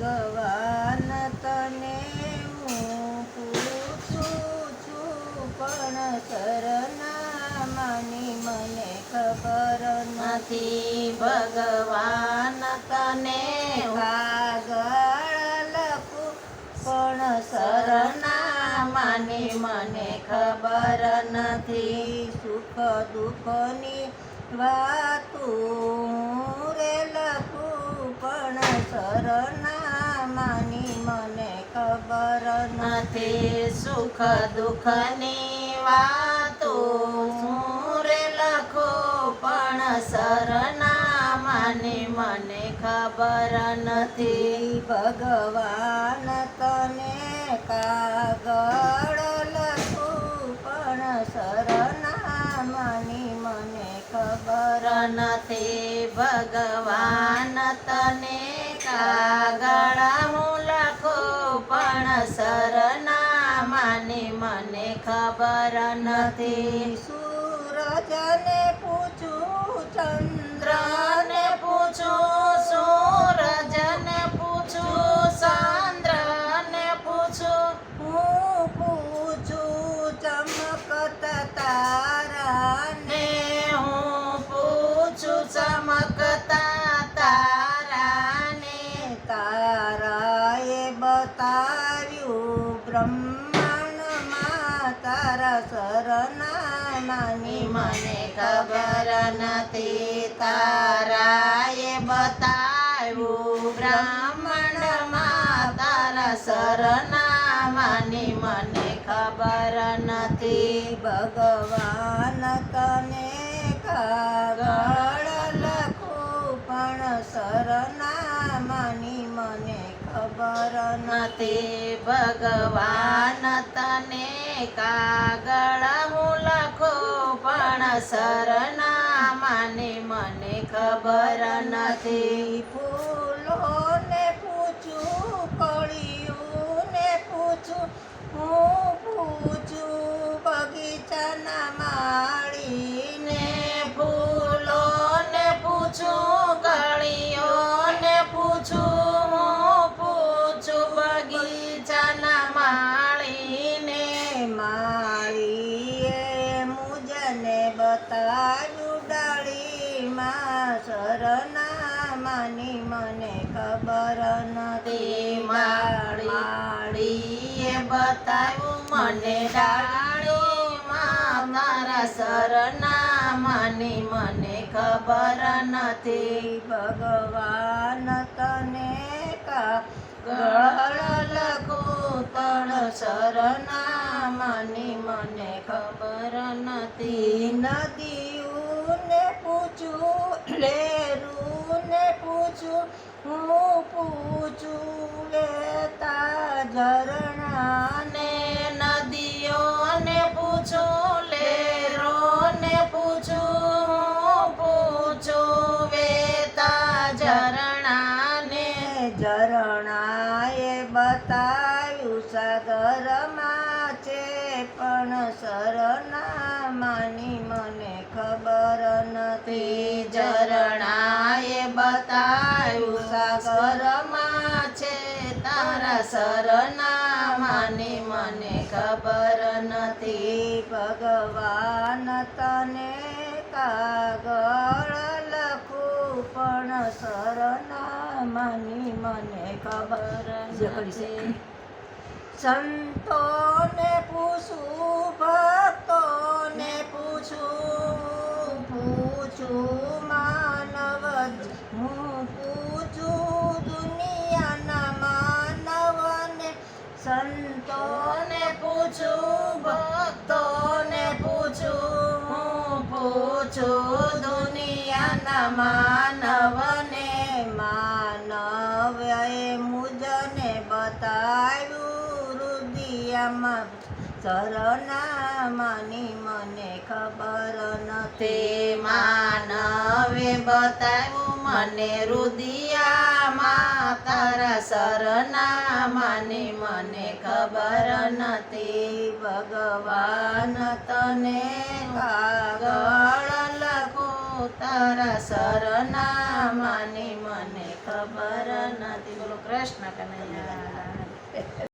ભગવાન તને હું પૂછું છું, પણ સરનામાની મને ખબર નથી. ભગવાન તને કાગળ લખું, પણ સરનામાની મને ખબર નથી. સુખ દુઃખની વાતું નથી સુખ દુઃખની વાતો હું લખો, પણ સરનામાની મને ખબર નથી. ભગવાન તને કાગળ લખું, પણ સરનામાની મને ખબર નથી. ભગવાન તને કાગળ હું લખો, પણ સરનામાની મને ખબર નથી. સૂરજને પૂછું, ચંદ્રને પૂછું, સૂરજને પૂછું ચંદ્રને પૂછું. હું પૂછું, ચમકત તારાને. હું પૂછું, ચમકતા તારાને. તારાએ બતાવ્યું બ્રહ્માંડમાં તારા સરનામાની મને ખબર નથી. તારાએ બતાવ્યું બ્રાહ્મણમાં તારા સરનામાની મને ખબર નથી. ભગવાન તને કાગળ લખું પણ મને ખબર નથી ભગવાન તને કાગળ હું લખો, પણ સરનામાની મને ખબર નથી. ફૂલોને પૂછું કળિયુંને પૂછું, હું ડાળીમાં સરનામાની મને ખબર તે નથી માળીએ બતાવ્યું મને ડાળીમાં તારા સરનામાની મને ખબર નથી. ભગવાન તને કાગળ લખું તણ સરનામાની મને ખબર નથી. નદીઓને પૂછું લેરુને પૂછું હું પૂછું લેતા ઝરણાને સાગરમાં છે તારા સરનામાની મને ખબર નથી. ભગવાન તને કાગળ લખું પણ સરનામાની મને ખબર નથી. સંતોને પૂછું દુનિયાના માનવને માનવ એ મુજને બતાવ્યું રુદિયામાં. સરનામાની મને ખબર તે નથી. માનવે બતાવ્યું મને રુદિયામાં. તારા સરનામાની મને ખબર નથી. ભગવાન તને કાગળ તારા સરનામાની મને ખબર નથી. બોલો કૃષ્ણ કનૈયા.